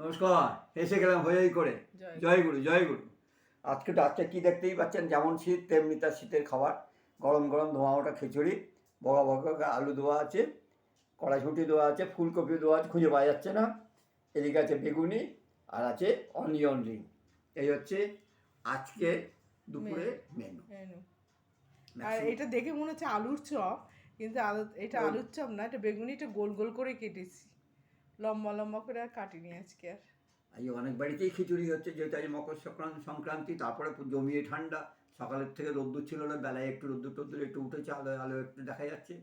নমস্কার এসে গেলাম হয়েই করে। জয় গুরু। জয় গুরু। আজকে তো আজকে কী দেখতেই পাচ্ছেন? যেমন শীত তেমনি তার শীতের খাবার। গরম গরম ধোঁয়া ওটা খিচুড়ি বগা বগা আলু দেওয়া আছে কড়াইশুঁটি দেওয়া আছে ফুলকপি দেওয়া আছে খুঁজে পাওয়া যাচ্ছে না। এদিকে আছে বেগুনি আর আছে অনিয়ন রিং। এই হচ্ছে আজকে দুপুরে মেনু। আর এটা দেখে মনে হচ্ছে আলুর চপ কিন্তু আলু এটা আলুর চপ না এটা বেগুনি বেগুনিটা গোল গোল করে কেটেছি। লম্বা লম্বা করে আর কাটিনি আজকে আর। আজ অনেক বাড়িতেই খিচুড়ি হচ্ছে যেহেতু আজ মকর সংক্রান্তি সংক্রান্তি তারপরে জমিয়ে ঠান্ডা। সকালের থেকে রোদ্দুর ছিল না বেলায় একটু রোদ্দুর টোদ্দুর একটু উঠেছে আলো আলো একটু দেখা যাচ্ছে।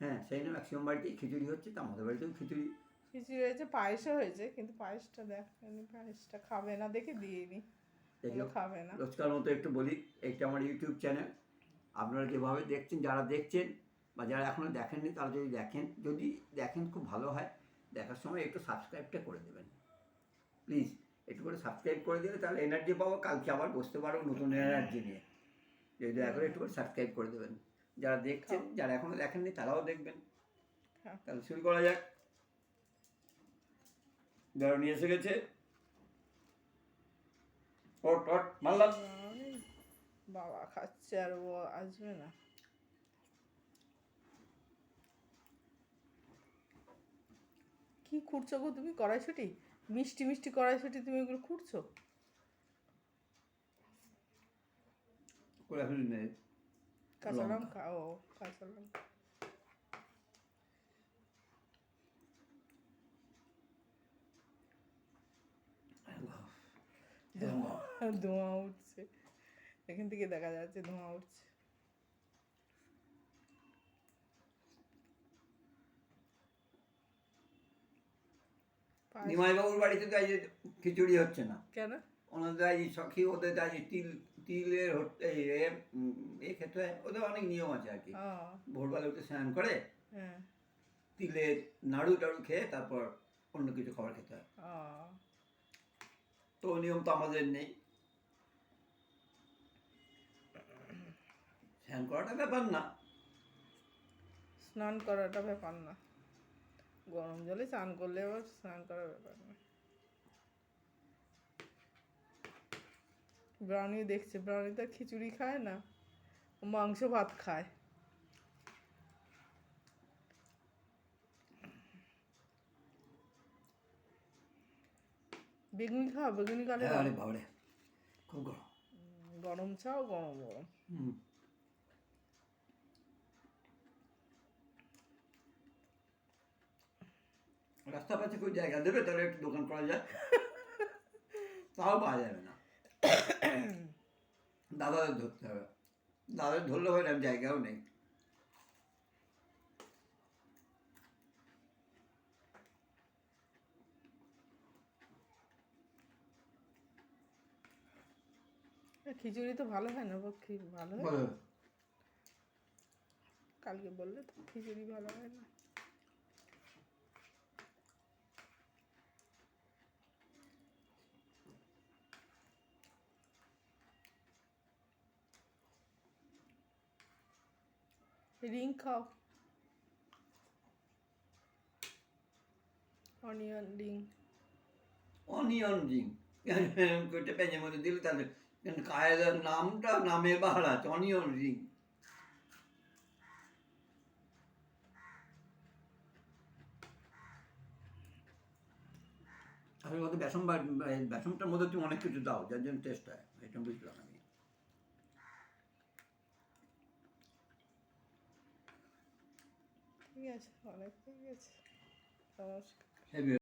হ্যাঁ সেই জন্য ম্যাক্সিমাম বাড়িতেই খিচুড়ি হচ্ছে তা আমাদের বাড়িতেও খিচুড়ি। খিচুড়ি হয়েছে পায়েসও হয়েছে কিন্তু পায়েসটা দেখেনি পায়েসটা খাবে না দেখে দিইনি। খাবে না। রোজকার মতো একটু বলি এইটা আমার ইউটিউব চ্যানেল। আপনারা যেভাবে দেখছেন যারা দেখছেন বা যারা এখনও দেখেননি তারা যদি দেখেন যদি দেখেন খুব ভালো হয় দেখার সময় একটু সাবস্ক্রাইবটা করে দেবেন। প্লিজ একটু করে সাবস্ক্রাইব করে দিলে তাহলে এনার্জি পাবো কালকে আবার বসতে পারব নতুন এনার্জি নিয়ে। যদি দয়া করে একটু করে সাবস্ক্রাইব করে দেবেন। যারা দেখছেন যারা এখনও দেখেননি তারাও দেখবেন। হ্যাঁ। তাহলে শুরু করা যাক। যারা নিয়ে এসে গেছে। ওট ওট মারলাম বাবা খাচ্ছে আর ও আসবে না। কি খুঁড়ছো গো তুমি? কড়াইশুটি? মিষ্টি মিষ্টি কড়াইশুটি তুমি এগুলো খুঁড়ছো? নেই। কাঁচা। লঙ্কা। ও কাঁচা লঙ্কা। ধোঁয়া উঠছে। এখান থেকে দেখা যাচ্ছে ধোঁয়া উঠছে। বাড়িতে তো আজ খিচুড়ি হচ্ছে না। কেন? ওনাদের আজ সখী ওদের আজ তিল তিলের এ, খেতে হয়। ওদের অনেক নিয়ম আছে আর কি। ভোরবেলা উঠে স্নান করে হ্যাঁ। তিলের নাড়ু টাড়ু খেয়ে তারপর অন্য কিছু খাবার খেতে হয়। তো নিয়ম তো আমাদের নেই। স্নান করাটা ব্যাপার না। স্নান করাটা ব্যাপার না। গরম জলে স্নান করলে আবার স্নান করার ব্যাপার না ব্রাউনি দেখছে ব্রাউনি তো খিচুড়ি খায় না মাংস ভাত খায়। বেগুনি খাও বেগুনি কালে হ্যাঁ, গরম। গরম চাও গরম গরম। রাস্তা পাশে কেউ জায়গা দেবে তাহলে একটু দোকান করা যায়। তাও পাওয়া যাবে না। দাদাদের ধরতে হবে। দাদাদের ধরলে হয় না জায়গাও নেই। খিচুড়ি তো ভালো হয় না ভালো হয়। কালকে বললে তো খিচুড়ি ভালো হয় না। Ring onion ring onion ring কইটা পেঁচের মধ্যে দিলে তাহলে কায়দার নামটা, নামে বাহার অনিয়ন রিং আসলে বেসন বেসনটার মধ্যে তুমি অনেক কিছু দাও, যার জন্য টেস্ট হয়, এটা বুঝলাম আমি। ঠিক আছে অনেক হয়ে গেছে নমস্কার হেভি